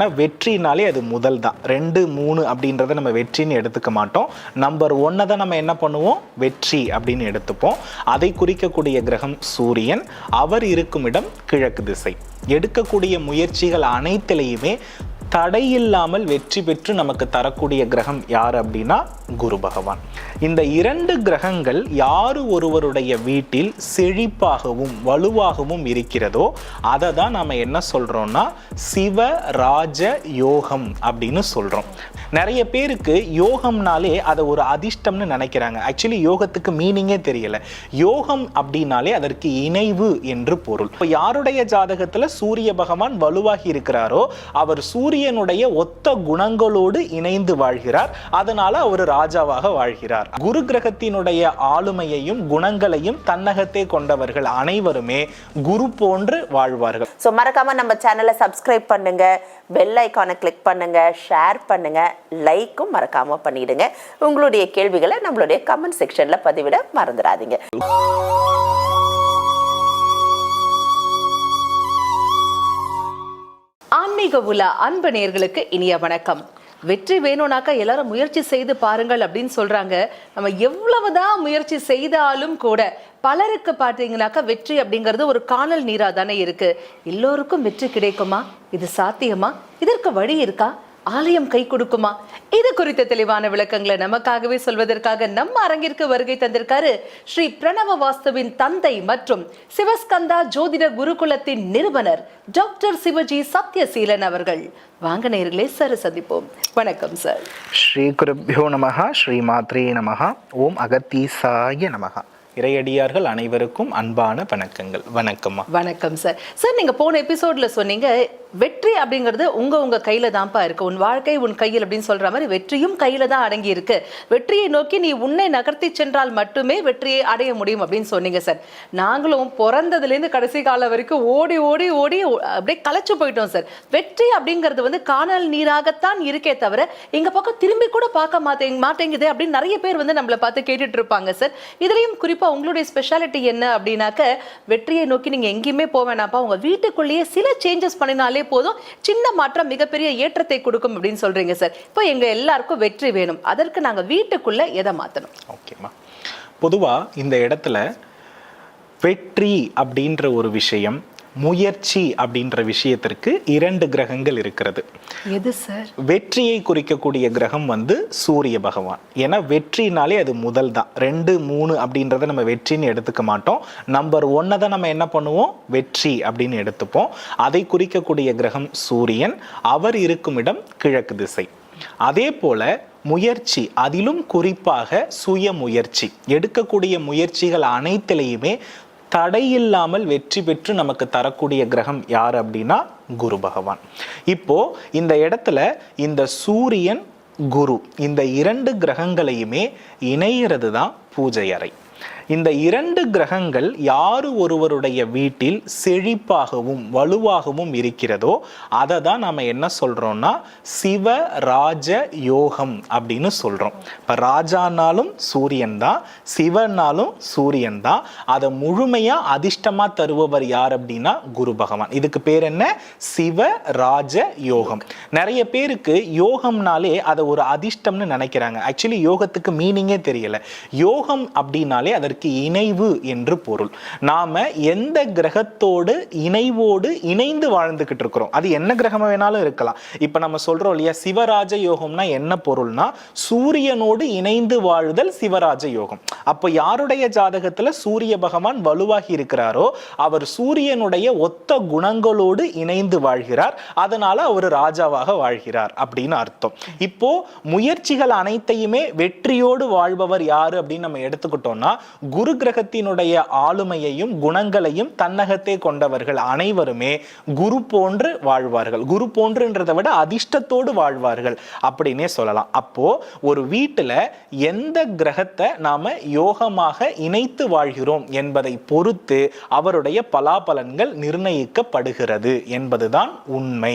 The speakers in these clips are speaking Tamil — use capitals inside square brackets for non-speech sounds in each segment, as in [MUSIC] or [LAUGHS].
ஆனால் வெற்றினாலே அது முதல் தான் ரெண்டு மூணு அப்படின்றத நம்ம வெற்றின்னு எடுத்துக்க மாட்டோம். நம்பர் ஒன்னை தான் நம்ம என்ன பண்ணுவோம்? வெற்றி அப்படின்னு எடுத்துப்போம். அதை குறிக்கக்கூடிய கிரகம் சூரியன். அவர் இருக்கும் இடம் கிழக்கு திசை. எடுக்கக்கூடிய முயற்சிகள் அனைத்திலையுமே தடையில்லாமல் வெற்றி பெற்று நமக்கு தரக்கூடிய கிரகம் யார் அப்படின்னா குரு பகவான். இந்த இரண்டு கிரகங்கள் யார் ஒருவருடைய வீட்டில் செழிப்பாகவும் வலுவாகவும் இருக்கிறதோ அதை தான் நம்ம என்ன சொல்றோம்னா சிவ ராஜ யோகம் அப்படின்னு சொல்றோம். நிறைய பேருக்கு யோகம்னாலே அதை ஒரு அதிர்ஷ்டம்னு நினைக்கிறாங்க. ஆக்சுவலி யோகத்துக்கு மீனிங்கே தெரியல. யோகம் அப்படின்னாலே அதற்கு இணைவு என்று பொருள். இப்போ யாருடைய ஜாதகத்துல சூரிய பகவான் வலுவாகி இருக்கிறாரோ அவர் சூரிய சூரியனுடைய ஒத்த குணங்களோடு இணைந்து வாழ்கிறார். அதனால அவர் ராஜாவாக வாழ்கிறார். குரு கிரகத்தினுடைய ஆளுமையையும் குணங்களையும் தன்னகத்தே கொண்டவர்கள் அனைவருமே குரு போன்று வாழ்வார்கள். ஸோ மறக்காம நம்ம சேனலை சப்ஸ்கிரைப் பண்ணுங்க. பெல் ஐக்கானை கிளிக் பண்ணுங்க. ஷேர் பண்ணுங்க. லைக்கும் மறக்காம பண்ணிடுங்க. உங்களுடைய கேள்விகளை நம்மளுடைய கமெண்ட் செக்ஷன்ல பதிவிட மறந்துடாதீங்க. ஆன்மீக உலா அன்பு நேர்களுக்கு இனிய வணக்கம். வெற்றி வேணும்னாக்கா எல்லாரும் முயற்சி செய்து பாருங்கள் அப்படின்னு சொல்றாங்க. நம்ம எவ்வளவுதான் முயற்சி செய்தாலும் கூட பலருக்கு பார்த்தீங்கன்னாக்கா வெற்றி அப்படிங்கிறது ஒரு காணல் நீரா தானே இருக்கு. எல்லோருக்கும் வெற்றி கிடைக்குமா? இது சாத்தியமா? இதற்கு வழி இருக்கா? ஆலயம் கை கொடுக்குமா? இது குறித்த தெளிவான விளக்கங்களை நமக்காகவே சொல்வதற்காக நம்ம அரங்கிற்கு வருகை தந்திருக்காரு ஸ்ரீ பிரணவ வாஸ்துவின் தந்தை மற்றும் சிவஸ்கந்தா ஜோதிட குருகுலத்தின் நிறுவனர் டாக்டர் சிவஜி சத்யசீலன் அவர்கள். வாங்க நேர்களே சார் சந்திப்போம். வணக்கம் சார். ஸ்ரீ குருப்பியோ நமஹ ஸ்ரீ மாத்ரே நமஹ ஓம் அகத்தீசாய நமஹ. இறையடியார்கள் அனைவருக்கும் அன்பான வணக்கங்கள். வணக்கம்மா. வணக்கம் சார். சார் நீங்க போன எபிசோட்ல சொன்னீங்க வெற்றி அப்படிங்கிறது உங்க உங்க கையில தான்ப்பா இருக்கு. உன் வாழ்க்கை உன் கையில் அப்படின்னு சொல்ற மாதிரி வெற்றியும் கையில தான் அடங்கி இருக்கு. வெற்றியை நோக்கி நீ உன்னை நகர்த்தி சென்றால் மட்டுமே வெற்றியை அடைய முடியும் அப்படின்னு சொன்னீங்க சார். நாங்களும் பிறந்ததுலேருந்து கடைசி காலம் வரைக்கும் ஓடி ஓடி ஓடி அப்படியே களைச்சு போயிட்டோம் சார். வெற்றி அப்படிங்கிறது வந்து காணல் நீராகத்தான் இருக்கே தவிர எங்க பக்கம் திரும்பி கூட பார்க்க மாட்டேங்க மாட்டேங்குது அப்படின்னு நிறைய பேர் வந்து நம்மளை பார்த்து கேட்டுட்டு இருப்பாங்க சார். இதுலயும் குறிப்பா உங்களுடைய ஸ்பெஷாலிட்டி என்ன அப்படின்னாக்க வெற்றியை நோக்கி நீங்க எங்கேயுமே போக வேணாம்ப்பா உங்க வீட்டுக்குள்ளேயே சில சேஞ்சஸ் பண்ணினாலே போதும். சின்ன மாற்றம் மிகப்பெரிய ஏற்றத்தை கொடுக்கும் அப்படின்னு சொல்றீங்க சார். இப்போ எங்க எல்லாருக்கும் வெற்றி வேணும். அதற்கு நாங்க வீட்டுக்குள்ள எதை மாத்தணும்? ஓகேம்மா பொதுவாக இந்த இடத்துல வெற்றி அப்படின்ற ஒரு விஷயம் முயற்சி அப்படின்ற விஷயத்திற்கு இரண்டு கிரகங்கள் இருக்கிறது. எது சார்? வெற்றியை குறிக்கக்கூடிய கிரகம் வந்து சூரிய பகவான். ஏன்னா வெற்றினாலே அது முதல் தான். ரெண்டு மூணு அப்படின்றத நம்ம வெற்றின்னு எடுத்துக்க மாட்டோம். நம்பர் ஒன்னை தான் நம்ம என்ன பண்ணுவோம்? வெற்றி அப்படின்னு எடுத்துப்போம். அதை குறிக்கக்கூடிய கிரகம் சூரியன். அவர் இருக்கும் இடம் கிழக்கு திசை. அதே போல முயற்சி அதிலும் குறிப்பாக சுய முயற்சி எடுக்கக்கூடிய முயற்சிகள் அனைத்திலையுமே தடையில்லாமல் வெற்றி பெற்று நமக்கு தரக்கூடிய கிரகம் யார் அப்படின்னா குரு பகவான். இப்போ இந்த இடத்துல இந்த சூரியன் குரு இந்த இரண்டு கிரகங்களையுமே இணையிறது தான் பூஜை அறை. இந்த இரண்டு கிரகங்கள் யார் ஒருவருடைய வீட்டில் செழிப்பாகவும் வலுவாகவும் இருக்கிறதோ அதை தான் நம்ம என்ன சொல்றோம்னா சிவ ராஜ யோகம் அப்படின்னு சொல்றோம். இப்போ ராஜானாலும் சூரியன் தான் சிவனாலும் சூரியன் தான். அதை முழுமையா அதிர்ஷ்டமா தருபவர் யார் அப்படின்னா குரு பகவான். இதுக்கு பேர் என்ன? சிவ ராஜ யோகம். நிறைய பேருக்கு யோகம்னாலே அதை ஒரு அதிர்ஷ்டம்னு நினைக்கிறாங்க. ஆக்சுவலி யோகத்துக்கு மீனிங்கே தெரியல. யோகம் அப்படின்னாலே அதற்கு இணைவு என்று பொருள். நாம எந்த கிரகத்தோடு இணைவோடு இணைந்து வாழ்ந்துகிட்டு இருக்கிறோம். அது என்ன கிரகம் வேணாலும் இருக்கலாம். இப்ப நம்ம சொல்றோம் இல்லையா சிவராஜ யோகம்னா என்ன பொருள்னா சூரியனோடு இணைந்து வாழுதல் சிவராஜ யோகம். அப்ப யாருடைய ஜாதகத்துல சூரிய பகவான் வலுவாகி இருக்கிறாரோ அவர் சூரியனுடைய ஒத்த குணங்களோடு இணைந்து வாழ்கிறார். அதனால அவர் ராஜாவாக வாழ்கிறார் அப்படின்னு அர்த்தம். இப்போ முயற்சிகள் அனைத்தையுமே வெற்றியோடு வாழ்பவர் யாரு அப்படின்னு நம்ம எடுத்துக்கிட்டோம்னா குரு கிரகத்தினுடைய ஆளுமையையும் குணங்களையும் தன்னகத்தே கொண்டவர்கள் அனைவருமே குரு போன்று வாழ்வார்கள். குரு போன்றுன்றதை விட அதிர்ஷ்டத்தோடு வாழ்வார்கள் அப்படின்னே சொல்லலாம். அப்போ ஒரு வீட்டில் எந்த கிரகத்தை நாம யோகமாக இணைத்து வாழ்கிறோம் என்பதை பொறுத்து அவருடைய பலாபலன்கள் நிர்ணயிக்கப்படுகிறது என்பதுதான் உண்மை.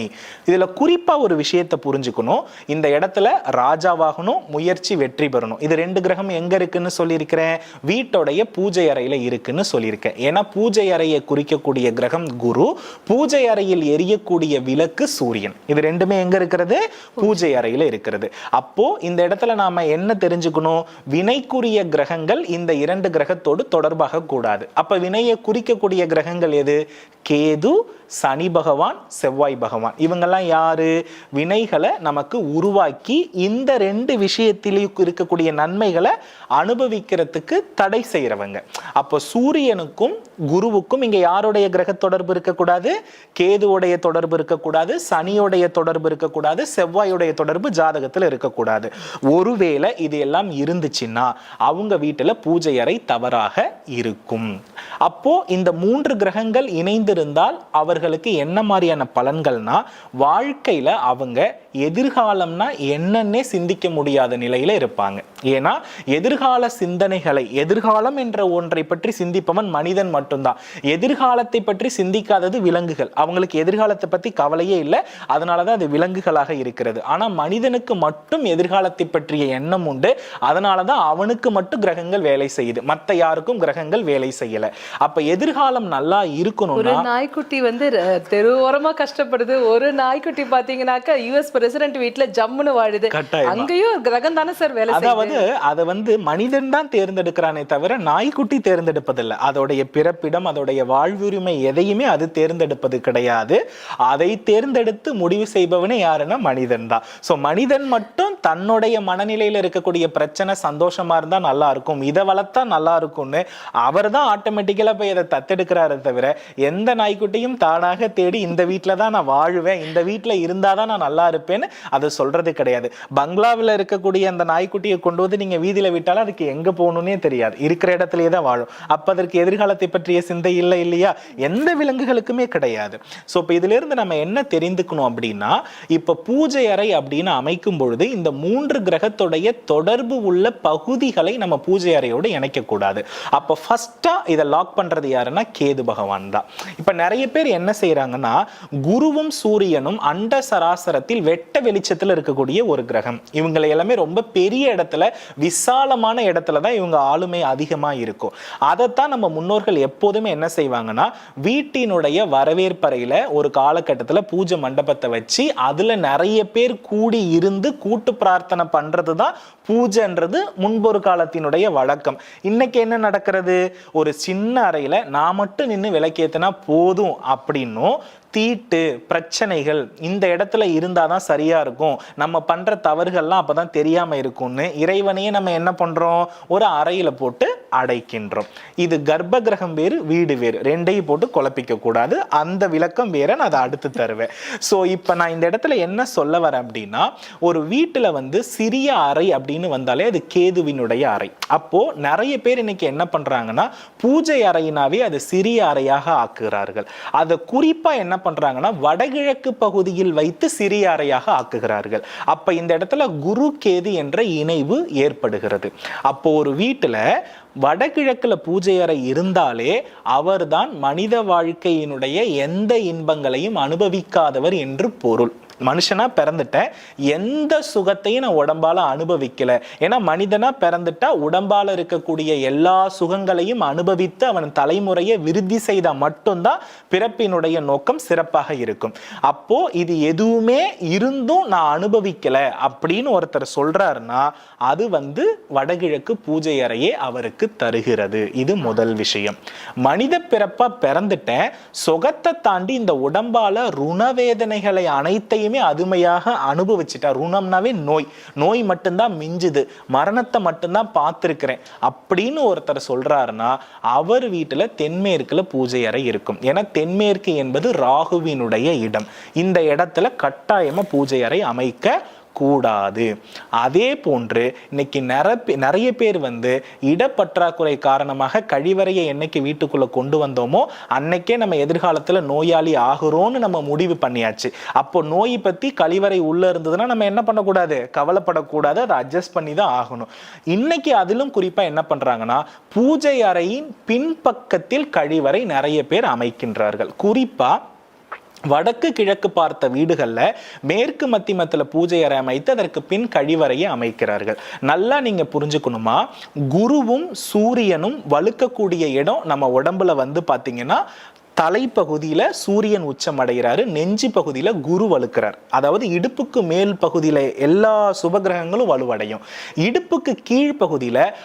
இதில் குறிப்பாக ஒரு விஷயத்தை புரிஞ்சுக்கணும். இந்த இடத்துல ராஜாவாகணும் முயற்சி வெற்றி பெறணும். இது ரெண்டு கிரகம் எங்க இருக்குன்னு சொல்லியிருக்கிறேன். வீட்டு வீட்டோடைய பூஜை அறையில இருக்குன்னு சொல்லியிருக்கேன் ஏன்னா பூஜை அறையை குறிக்கக்கூடிய கிரகம் குரு பூஜை அறையில் எரியக்கூடிய விளக்கு சூரியன். இது ரெண்டுமே எங்க இருக்கிறது? பூஜை அறையில இருக்கிறது. அப்போ இந்த இடத்துல நாம என்ன தெரிஞ்சுக்கணும்? வினைக்குரிய கிரகங்கள் இந்த இரண்டு கிரகத்தோடு தொடர்பாக கூடாது. அப்ப வினையை குறிக்கக்கூடிய கிரகங்கள் எது? கேது சனி பகவான் செவ்வாய் பகவான். இவங்கெல்லாம் யாரு? வினைகளை நமக்கு உருவாக்கி இந்த ரெண்டு விஷயத்திலையும் இருக்கக்கூடிய நன்மைகளை அனுபவிக்கிறதுக்கு தடை செய்யறவங்க அப்போ சூரியனுக்கும் குருவுக்கும் இங்க யாருடைய கிரக தொடர்பு இருக்கக்கூடாது? கேதுவுடைய தொடர்பு இருக்கக்கூடாது சனியுடைய தொடர்பு இருக்கக்கூடாது செவ்வாயுடைய தொடர்பு ஜாதகத்துல இருக்கக்கூடாது. ஒருவேளை இது எல்லாம் இருந்துச்சுன்னா அவங்க வீட்டுல பூஜை அறை தவறாக இருக்கும். அப்போ இந்த மூன்று கிரகங்கள் இணைந்திருந்தால் அவர் அவர்களுக்கு என்ன மாதிரியான பலன்கள்னா வாழ்க்கையில் அவங்க எதிர்காலம்னா என்னன்னே சிந்திக்க முடியாத நிலையில் இருப்பாங்க. ஏன்னா எதிர்கால சிந்தனைகளை எதிர்காலம் என்ற ஒன்றை பற்றி சிந்திப்பவன் மனிதன் மட்டும்தான். எதிர்காலத்தை பற்றி சிந்திக்காதது விலங்குகள். அவங்களுக்கு எதிர்காலத்தை பற்றி கவலையே இல்லை. அதனால தான் அது விலங்குகளாக இருக்கிறது. ஆனால் மனிதனுக்கு மட்டும் எதிர்காலத்தை பற்றிய எண்ணம் உண்டு. அதனால தான் அவனுக்கு மட்டும் கிரகங்கள் வேலை செய்யுது. மற்ற யாருக்கும் கிரகங்கள் வேலை செய்யலை. அப்போ எதிர்காலம் நல்லா இருக்கணும் நாய்க்குட்டி வந்து ர- தெருவோரமா கஷ்டப்படுது. ஒரு நாய்க்குட்டி பாத்தீங்கன்னாக்கா யுஎஸ் பிரசிடென்ட் வீட்ல ஜம்முன்னு வாழுது. அங்கேயும் கிரகம் தானே சார் வேலை அதாவது அதை வந்து மனிதன் தான் தேர்ந்தெடுக்கிறானே தவிர நாய்க்குட்டி தேர்ந்தெடுப்பதில்லை. அதோடைய பிறப்பிடம் அதோடைய வாழ்வுரிமை எதையுமே அது தேர்ந்தெடுப்பது கிடையாது. அதை தேர்ந்தெடுத்து முடிவு செய்பவனே யாருன்னா மனிதன் தான். ஸோ மனிதன் மட்டும் தன்னுடைய மனநிலையில இருக்கக்கூடிய பிரச்சனை சந்தோஷமா இருந்தா நல்லா இருக்கும். இதை வளர்த்தா நல்லா இருக்கும்னு அவர் தான் ஆட்டோமேட்டிக்கலா போய் அதை தத்தெடுக்கிறாரே தவிர எந்த நாய்க்குட்டியும் தானாக தேடி இந்த வீட்டில் தான் நான் வாழுவேன் இந்த வீட்டில் இருந்தாதான் நான் நல்லா இருப்பேன்னு அதை சொல்கிறது கிடையாது. பங்களாவில் இருக்கக்கூடிய அந்த நாய்க்குட்டியை கொண்டு வந்து நீங்கள் வீதியில விட்டாலும் அதுக்கு எங்கே போகணுன்னே தெரியாது. இருக்கிற இடத்துலயே தான் வாழும். அப்போ அதற்கு எதிர்காலத்தை பற்றிய சிந்தை இல்லை இல்லையா? எந்த விலங்குகளுக்குமே கிடையாது. ஸோ இப்போ இதுல இருந்து நம்ம என்ன தெரிந்துக்கணும் அப்படின்னா இப்போ பூஜை அறை அப்படின்னு அமைக்கும் பொழுது இந்த மூன்று கிரகத்துடைய தொடர்பு உள்ள பகுதிகளை நம்ம பூஜை அறையோடு இணைக்கக்கூடாது. அப்போ ஃபஸ்ட்டாக இதை லாக் பண்ணுறது யாருன்னா கேது பகவான் தான். இப்போ நிறைய பேர் என்ன என்ன செய்கிறாங்கன்னா குருவும் சூரியனும் அண்ட சராசரத்தில் வெட்ட வெளிச்சத்தில் இருக்கக்கூடிய ஒரு கிரகம். இவங்களை எல்லாமே ரொம்ப பெரிய இடத்துல விசாலமான இடத்துல தான் இவங்க ஆளுமை அதிகமாக இருக்கும். அதைத்தான் நம்ம முன்னோர்கள் எப்போதுமே என்ன செய்வாங்கன்னா வீட்டினுடைய வரவேற்பறையில் ஒரு காலகட்டத்தில் பூஜை மண்டபத்தை வச்சு அதில் நிறைய பேர் கூடி இருந்து கூட்டு பிரார்த்தனை பண்ணுறது தான் பூஜைன்றது முன்பொரு காலத்தினுடைய வழக்கம். இன்னைக்கு என்ன நடக்கிறது? ஒரு சின்ன அறையில் நான் மட்டும் நின்று விளக்கேத்தினா போதும் அப்படி அப்படின்னும் தீட்டு பிரச்சனைகள் இந்த இடத்துல இருந்தால் தான் சரியாக இருக்கும். நம்ம பண்ணுற தவறுகள்லாம் அப்போ தான் தெரியாமல் இருக்கும்னு இறைவனையே நம்ம என்ன பண்ணுறோம் ஒரு அறையில் போட்டு அடைக்கின்றோம். இது கர்ப்ப கிரகம் வேறு வீடு வேறு. ரெண்டையும் போட்டு குழப்பிக்க கூடாது. அந்த விளக்கம் வேற நான் அதை அடுத்து தருவேன். ஸோ இப்போ நான் இந்த இடத்துல என்ன சொல்ல வரேன் அப்படின்னா ஒரு வீட்டில் வந்து சிறிய அறை அப்படின்னு வந்தாலே அது கேதுவினுடைய அறை. அப்போ நிறைய பேர் இன்னைக்கு என்ன பண்றாங்கன்னா பூஜை அறையினாவே அது சிறிய அறையாக ஆக்குகிறார்கள். அதை குறிப்பா என்ன பண்றாங்கன்னா வடகிழக்கு பகுதியில் வைத்து சிறிய அறையாக ஆக்குகிறார்கள். அப்ப இந்த இடத்துல குரு கேது என்ற இணைவு ஏற்படுகிறது. அப்போ ஒரு வீட்டில் வடகிழக்கில் பூஜை அறை இருந்தாலே அவர்தான் மனித வாழ்க்கையினுடைய எந்த இன்பங்களையும் அனுபவிக்காதவர் என்று பொருள். மனுஷனாக பிறந்துட்டேன். எந்த சுகத்தையும் நான் உடம்பால அனுபவிக்கல. ஏன்னா மனிதனாக பிறந்துட்டா உடம்பால இருக்கக்கூடிய எல்லா சுகங்களையும் அனுபவித்து அவன் தலைமுறையை விருத்தி செய்தால் மட்டும்தான் பிறப்பினுடைய நோக்கம் சிறப்பாக இருக்கும். அப்போ இது எதுவுமே இருந்தும் நான் அனுபவிக்கல அப்படின்னு ஒருத்தர் சொல்றாருன்னா அது வந்து வடகிழக்கு பூஜை அறையே அவருக்கு தருகிறது. இது முதல் விஷயம். மனித பிறப்பாக பிறந்துட்டேன். சுகத்தை தாண்டி இந்த உடம்பால ருணவேதனைகளை அனைத்தையும் அதுமையாக அனுபவிச்சுட்டா ருணம்னாவே நோய். நோய் மட்டும்தான் மிஞ்சுது. மரணத்தை மட்டும்தான் பார்த்துருக்கிறேன். அப்படின்னு ஒருத்தர் சொல்றாருன்னா அவர் வீட்டில் தென்மேற்குல பூஜை அறை இருக்கும். ஏன்னா தென்மேற்கு என்பது ராகுவினுடைய இடம். இந்த இடத்துல கட்டாயமா பூஜை அறை அமைக்க கூடாது. அதே போன்று இன்னைக்கு நிரப்பி நிறைய பேர் வந்து இடப்பற்றாக்குறை காரணமாக கழிவறையை என்னைக்கு வீட்டுக்குள்ளே கொண்டு வந்தோமோ அன்னைக்கே நம்ம எதிர்காலத்தில் நோயாளி ஆகிறோன்னு நம்ம முடிவு பண்ணியாச்சு. அப்போ நோய் பற்றி கழிவறை உள்ளே இருந்ததுன்னா நம்ம என்ன பண்ணக்கூடாது? கவலைப்படக்கூடாது. அதை அட்ஜஸ்ட் பண்ணி தான் ஆகணும். இன்னைக்கு அதிலும் குறிப்பாக என்ன பண்ணுறாங்கன்னா பூஜை அறையின் பின்பக்கத்தில் கழிவறை நிறைய பேர் அமைக்கின்றார்கள். குறிப்பாக வடக்கு கிழக்கு பார்த்த வீடுகளில் மேற்கு மத்திமத்துல பூஜை அறை அமைத்து அதற்கு பின் கழிவறையை அமைக்கிறார்கள். நல்லா நீங்கள் புரிஞ்சுக்கணுமா? குருவும் சூரியனும் வலுக்கக்கூடிய இடம் நம்ம உடம்புல வந்து பார்த்தீங்கன்னா தலைப்பகுதியில் சூரியன் உச்சம் அடைகிறாரு நெஞ்சு பகுதியில் குரு வலுக்கிறார். அதாவது இடுப்புக்கு மேல் பகுதியில் எல்லா சுபகிரகங்களும் வலுவடையும். இடுப்புக்கு கீழ்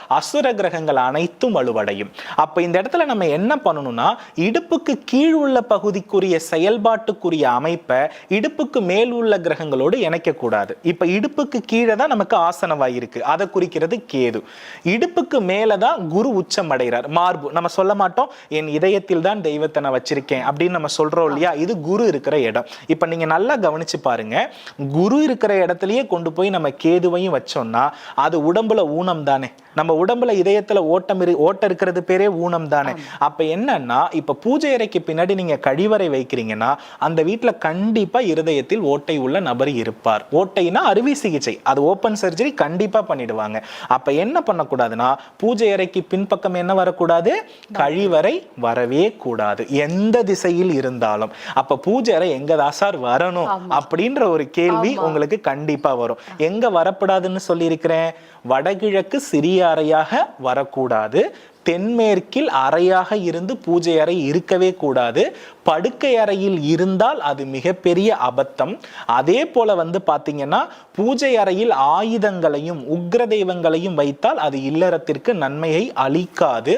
அசுர கிரகங்கள் அனைத்தும் வலுவடையும். அப்போ இந்த இடத்துல நம்ம என்ன பண்ணணும்னா இடுப்புக்கு கீழ் உள்ள பகுதிக்குரிய செயல்பாட்டுக்குரிய அமைப்பை இடுப்புக்கு மேல் உள்ள கிரகங்களோடு இணைக்கக்கூடாது. இப்போ இடுப்புக்கு கீழே தான் நமக்கு ஆசனவாய் இருக்கு அதை குறிக்கிறது கேது. இடுப்புக்கு மேலே தான் குரு உச்சம் அடைகிறார். மார்பு. நம்ம சொல்ல மாட்டோம் என் இதயத்தில் தான் தெய்வத்தை வச்சிருக்கேன் அப்படின்னு நம்ம சொல்றோம் இல்லையா? இது குரு இருக்கிற இடம். இப்ப நீங்க நல்லா கவனிச்சு பாருங்க. குரு இருக்கிற இடத்துலயே கொண்டு போய் நம்ம கேதுவையும் வச்சோம்னா அது உடம்புல ஊனம் தானே நம்ம உடம்புல இதயத்துல ஓட்டம் இரு ஓட்டம் இருக்கிறது பேரே ஊனம் தானே. அப்ப என்னன்னா இப்ப பூஜை அறைக்கு பின்னாடி நீங்க கழிவறை வைக்கிறீங்கன்னா அந்த வீட்டுல கண்டிப்பா இருதயத்தில் ஓட்டை உள்ள நபர் இருப்பார். ஓட்டைனா அறுவை சிகிச்சை. அது ஓப்பன் சர்ஜரி கண்டிப்பா பண்ணிடுவாங்க. அப்ப என்ன பண்ணக்கூடாதுன்னா பூஜை அறைக்கு பின்பக்கம் என்ன வரக்கூடாது? கழிவறை வரவே கூடாது. எந்த திசையில் இருந்தாலும். அப்ப பூஜை அறை எங்க தாசார் வரணும்? அப்படின்ற ஒரு கேள்வி உங்களுக்கு கண்டிப்பா வரும். எங்க வரக்கூடாதுன்னு சொல்லியிருக்கிறேன்? வடகிழக்கு சிறிய அறையாக வரக்கூடாது. தென்மேற்கில் அறையாக இருந்து பூஜை அறை இருக்கவே கூடாது. படுக்கை அறையில் இருந்தால் அது மிகப்பெரிய அபத்தம். அதே போல வந்து பார்த்தீங்கன்னா பூஜை அறையில் ஆயுதங்களையும் உக்ர தெய்வங்களையும் வைத்தால் அது இல்லறத்திற்கு நன்மையை அளிக்காது.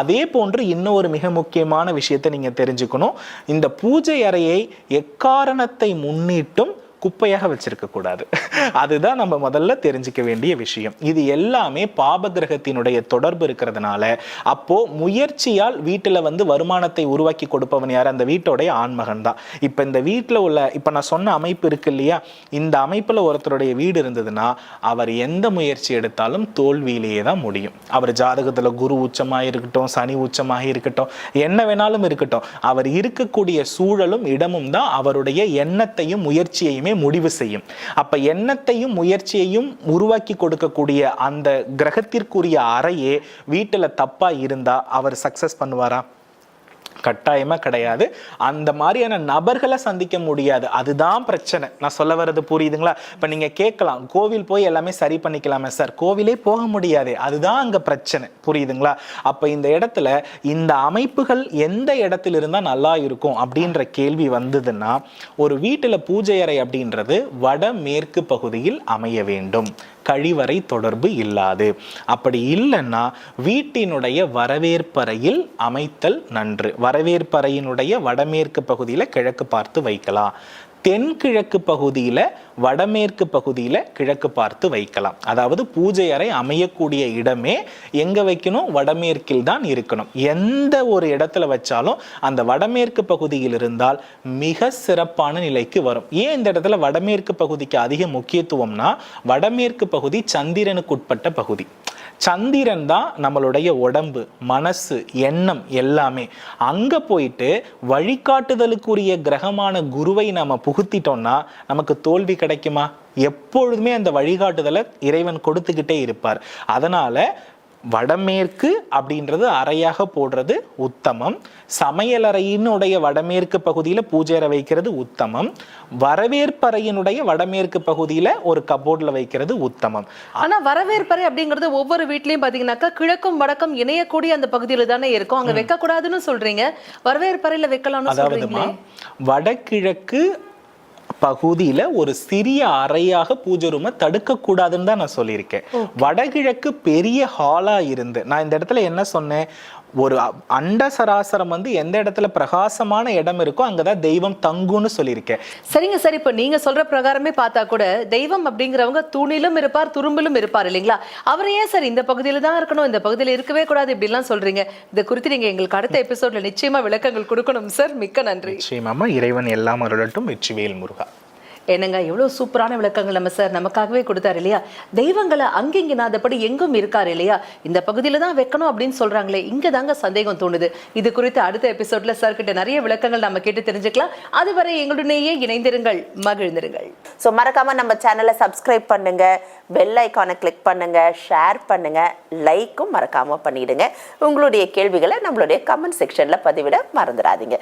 அதே போன்று இன்னொரு மிக முக்கியமான விஷயத்தை நீங்க தெரிஞ்சுக்கணும். இந்த பூஜை அறையை எக்காரணத்தை முன்னிட்டும் குப்பையாக வச்சிருக்கக்கூடாது. [LAUGHS] அதுதான் நம்ம முதல்ல தெரிஞ்சுக்க வேண்டிய விஷயம். இது எல்லாமே பாப கிரகத்தினுடைய தொடர்பு இருக்கிறதுனால அப்போ முயற்சியால் வீட்டில் வந்து வருமானத்தை உருவாக்கி கொடுப்பவன் யார்? அந்த வீட்டோடைய ஆண்மகன் தான். இப்போ இந்த வீட்டில் உள்ள இப்போ நான் சொன்ன அமைப்பு இருக்கு இல்லையா? இந்த அமைப்பில் ஒருத்தருடைய வீடு இருந்ததுன்னா அவர் எந்த முயற்சி எடுத்தாலும் தோல்வியிலேயே தான் முடியும். அவர் ஜாதகத்தில் குரு உச்சமாக இருக்கட்டும் சனி உச்சமாக இருக்கட்டும் என்ன வேணாலும் இருக்கட்டும். அவர் இருக்கக்கூடிய சூழலும் இடமும் தான் அவருடைய எண்ணத்தையும் முயற்சியையுமே முடிவு செய்யும். அப்ப எண்ணத்தையும் முயற்சியையும் உருவாக்கி கொடுக்கக்கூடிய அந்த கிரகத்திற்குரிய அறையே வீட்டுல தப்பா இருந்தா அவர் சக்சஸ் பண்ணுவாரா? கட்டாயமாக கிடையாது. அந்த மாதிரியான நபர்களை சந்திக்க முடியாது. அதுதான் பிரச்சனை. நான் சொல்ல வர்றது புரியுதுங்களா? இப்போ நீங்கள் கேட்கலாம். கோவில் போய் எல்லாமே சரி பண்ணிக்கலாமே சார். கோவிலே போக முடியாது. அதுதான் அங்கே பிரச்சனை. புரியுதுங்களா? அப்போ இந்த இடத்துல இந்த அமைப்புகள் எந்த இடத்துல இருந்தால் நல்லா இருக்கும் அப்படின்ற கேள்வி வந்ததுன்னா ஒரு வீட்டில் பூஜை அறை அப்படின்றது வடமேற்கு பகுதியில் அமைய வேண்டும். கழிவறை தொடர்பு இல்லாது. அப்படி இல்லைன்னா வீட்டினுடைய வரவேற்பறையில் அமைத்தல் நன்று. வரவேற்பறையினுடைய வடமேற்கு பகுதியில் கிழக்கு பார்த்து வைக்கலாம். தென்கிழக்கு பகுதியில் வடமேற்கு பகுதியில் கிழக்கு பார்த்து வைக்கலாம். அதாவது பூஜை அறை அமையக்கூடிய இடமே எங்கே வைக்கணும்? வடமேற்கில் தான் இருக்கணும். எந்த ஒரு இடத்துல வச்சாலும் அந்த வடமேற்கு பகுதியில் இருந்தால் மிக சிறப்பான நிலைக்கு வரும். ஏன் இந்த இடத்துல வடமேற்கு பகுதிக்கு அதிக முக்கியத்துவம்னா வடமேற்கு பகுதி சந்திரனுக்குட்பட்ட பகுதி. சந்திரன் தான் நம்மளுடைய உடம்பு மனசு எண்ணம் எல்லாமே. அங்கே போயிட்டு வழிகாட்டுதலுக்குரிய கிரகமான குருவை நம்ம புகுத்திட்டோம்னா நமக்கு தோல்வி கிடைக்குமா? எப்பொழுதுமே அந்த வழிகாட்டுதலை இறைவன் கொடுத்துக்கிட்டே இருப்பார். அதனால வடமேற்கு அப்படின்றது அறையாக போடுறது உத்தமம். சமையலறையினுடைய வடமேற்கு பகுதியில் பூஜை அறை வைக்கிறது உத்தமம். வரவேற்பறையினுடைய வடமேற்கு பகுதியில் ஒரு கபோர்டில் வைக்கிறது உத்தமம். ஆனா வரவேற்பறை அப்படிங்கிறது ஒவ்வொரு வீட்லயும் பாத்தீங்கன்னாக்கா கிழக்கும் வடக்கும் இணையக்கூடிய அந்த பகுதியில தானே இருக்கும். அங்க வைக்க கூடாதுன்னு சொல்றீங்க. வரவேற்பறையில வைக்கலாம்னு அதாவதுமா வடகிழக்கு பகுதியில ஒரு சிறிய அறையாக பூஜை ரூமை தடுக்க கூடாதுன்னு தான் நான் சொல்லியிருக்கேன். வடகிழக்கு பெரிய ஹாலா இருந்து நான் இந்த இடத்துல என்ன சொன்னேன்? ஒரு அண்ட சராசரம் வந்து எந்த இடத்துல பிரகாசமான இடம் இருக்கோ அங்கதான் தெய்வம் தங்குன்னு சொல்லியிருக்கேன் சரிங்க சார் இப்போ நீங்க சொல்ற பிரகாரமே பார்த்தா கூட தெய்வம் அப்படிங்கிறவங்க தூணிலும் இருப்பார் துரும்பிலும் இருப்பார் இல்லைங்களா? அவர் ஏன் சார் இந்த பகுதியில தான் இருக்கணும்? இந்த பகுதியில இருக்கவே கூடாது இப்படிலாம் சொல்றீங்க. இதை குறித்து நீங்க எங்களுக்கு அடுத்த எபிசோட்ல நிச்சயமா விளக்கங்கள் கொடுக்கணும் சார். மிக்க நன்றி. நிச்சயமாமா இறைவன் எல்லாம் அருளட்டும். வெற்றிவேல் முருகா. என்னங்க எவ்வளோ சூப்பரான விளக்கங்கள் நம்ம சார் நமக்காகவே கொடுத்தாரு இல்லையா? தெய்வங்களை அங்கிங்கினாதபடி எங்கும் இருக்காரு இல்லையா? இந்த பகுதியில் தான் வைக்கணும் அப்படின்னு சொல்கிறாங்களே இங்கே தாங்க சந்தேகம் தோணுது. இது குறித்து அடுத்த எபிசோட்ல சார் கிட்ட நிறைய விளக்கங்கள் நம்ம கேட்டு தெரிஞ்சுக்கலாம். அதுவரை எங்களுடனேயே இணைந்திருங்கள் மகிழ்ந்திருங்கள். ஸோ மறக்காம நம்ம சேனலை சப்ஸ்கிரைப் பண்ணுங்க பெல் ஐக்கானை கிளிக் பண்ணுங்க ஷேர் பண்ணுங்க லைக்கும் மறக்காம பண்ணிடுங்க. உங்களுடைய கேள்விகளை நம்மளுடைய கமெண்ட் செக்ஷன்ல பதிவிட மறந்துடாதீங்க.